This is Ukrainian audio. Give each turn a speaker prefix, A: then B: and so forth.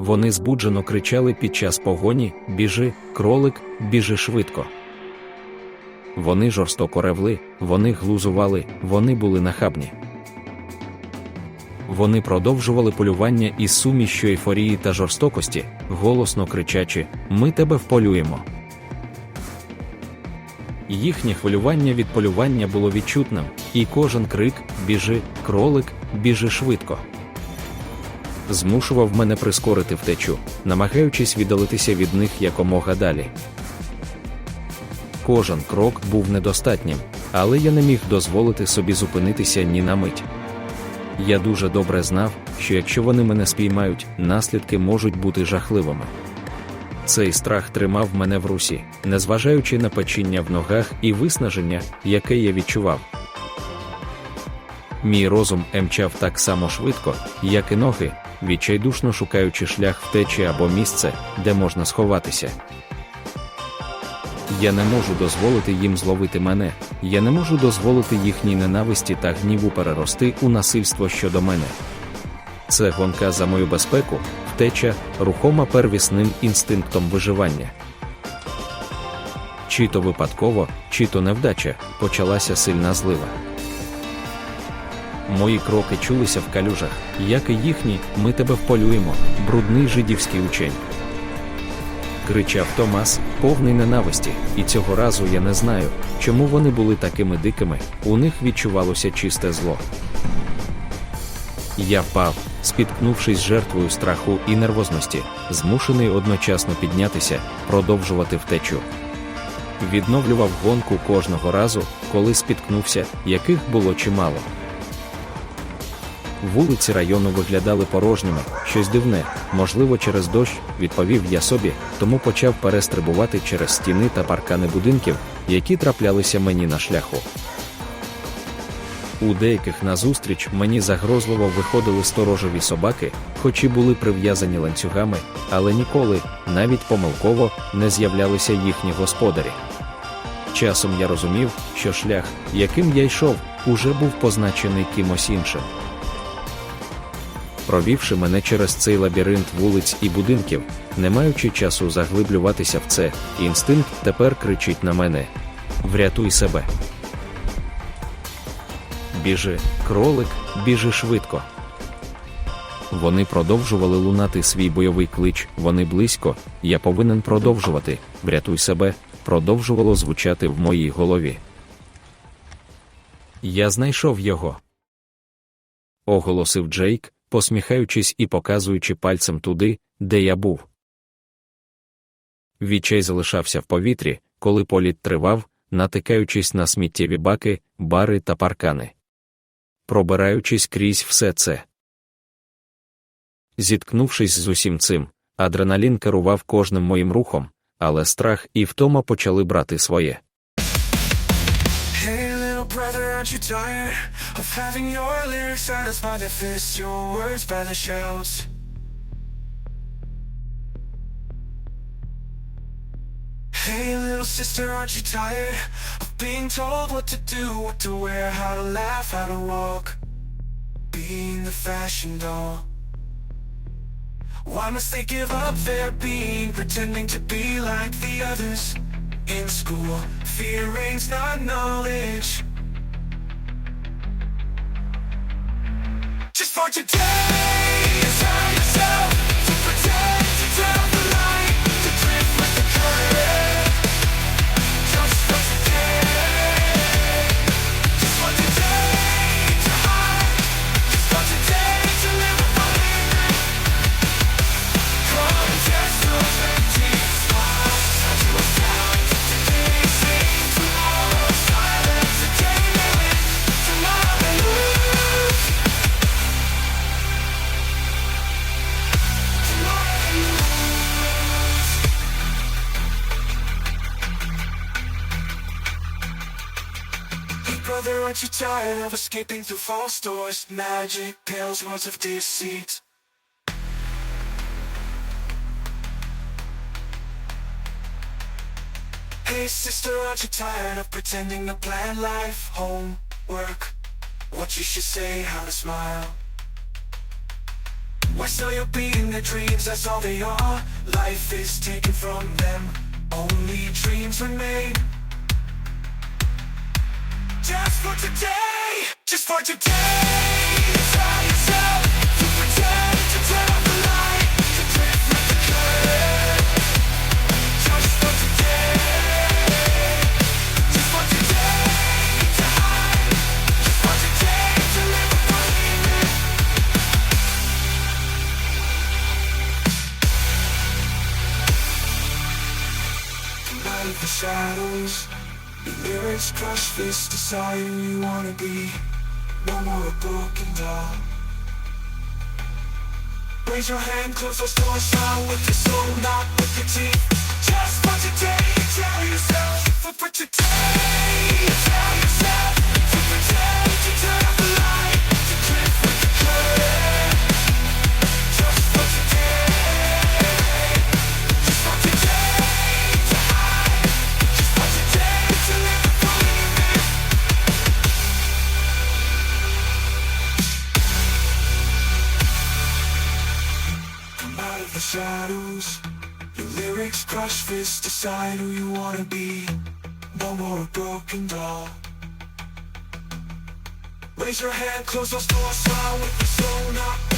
A: Вони збуджено кричали під час погоні: Біжи, кролик, біжи швидко. Вони жорстоко ревли, вони глузували, вони були нахабні. Вони продовжували полювання із сумішчю ейфорії та жорстокості, голосно кричачи: Ми тебе вполюємо. Їхнє хвилювання від полювання було відчутним, і кожен крик Біжи, кролик, біжи швидко. Змушував мене прискорити втечу, намагаючись віддалитися від них якомога далі. Кожен крок був недостатнім, але я не міг дозволити собі зупинитися ні на мить. Я дуже добре знав, що якщо вони мене спіймають, наслідки можуть бути жахливими. Цей страх тримав мене в русі, незважаючи на печіння в ногах і виснаження, яке я відчував. Мій розум емчав так само швидко, як і ноги, відчайдушно шукаючи шлях втечі або місце, де можна сховатися. Я не можу дозволити їм зловити мене, я не можу дозволити їхній ненависті та гніву перерости у насильство щодо мене. Це гонка за мою безпеку, втеча, рухома первісним інстинктом виживання. Чи то випадково, чи то невдача, почалася сильна злива. Мої кроки чулися в калюжах, як і їхні, ми тебе вполюємо, брудний жидівський учень. Кричав Томас, повний ненависті, і цього разу я не знаю, чому вони були такими дикими, у них відчувалося чисте зло. Я впав, спіткнувшись жертвою страху і нервозності, змушений одночасно піднятися, продовжувати втечу. Відновлював гонку кожного разу, коли спіткнувся, яких було чимало. Вулиці району виглядали порожніми, щось дивне, можливо, через дощ, відповів я собі, тому почав перестрибувати через стіни та паркани будинків, які траплялися мені на шляху. У деяких назустріч мені загрозливо виходили сторожові собаки, хоч і були прив'язані ланцюгами, але ніколи, навіть помилково, не з'являлися їхні господарі. Часом я розумів, що шлях, яким я йшов, уже був позначений кимось іншим. Провівши мене через цей лабіринт вулиць і будинків, не маючи часу заглиблюватися в це, інстинкт тепер кричить на мене: Врятуй себе. Біжи, кролик, біжи швидко. Вони продовжували лунати свій бойовий клич, вони близько, я повинен продовжувати, врятуй себе, продовжувало звучати в моїй голові. Я знайшов його. Оголосив Джейк, посміхаючись і показуючи пальцем туди, де я був. Відчай залишався в повітрі, коли політ тривав, натикаючись на сміттєві баки, бари та паркани. Пробираючись крізь все це. Зіткнувшись з усім цим, адреналін керував кожним моїм рухом, але страх і втома почали брати своє.
B: Aren't you tired of having your lyrics satisfy the fist, your words by the shells? Hey, little sister, aren't you tired of being told what to do, what to wear, how to laugh, how to walk? Being the fashion doll. Why must they give up their being, pretending to be like the others? In school, fear reigns, not knowledge. For today, brother, aren't you tired of escaping through false doors? Magic pills, words of deceit. Hey sister, aren't you tired of pretending to plan life, home, work? What you should say, how to smile. Why sell your being their dreams, that's all they are Life is taken from them Only dreams remain Just for today. Just for today. Tell yourself To pretend to tell the lie To drift with the current. Just for today. Just for today. Just for today. To live a dream Out the shadows lyrics crush this who you wanna be. No more a broken doll uh, Raise your hand, close those doors Smile with your soul, not with your teeth. Just for today, tell yourself For, for today, out of the shadows. Your lyrics crush fists Decide who you wanna be. No more a broken doll Raise your hand, close those doors Smile with the teeth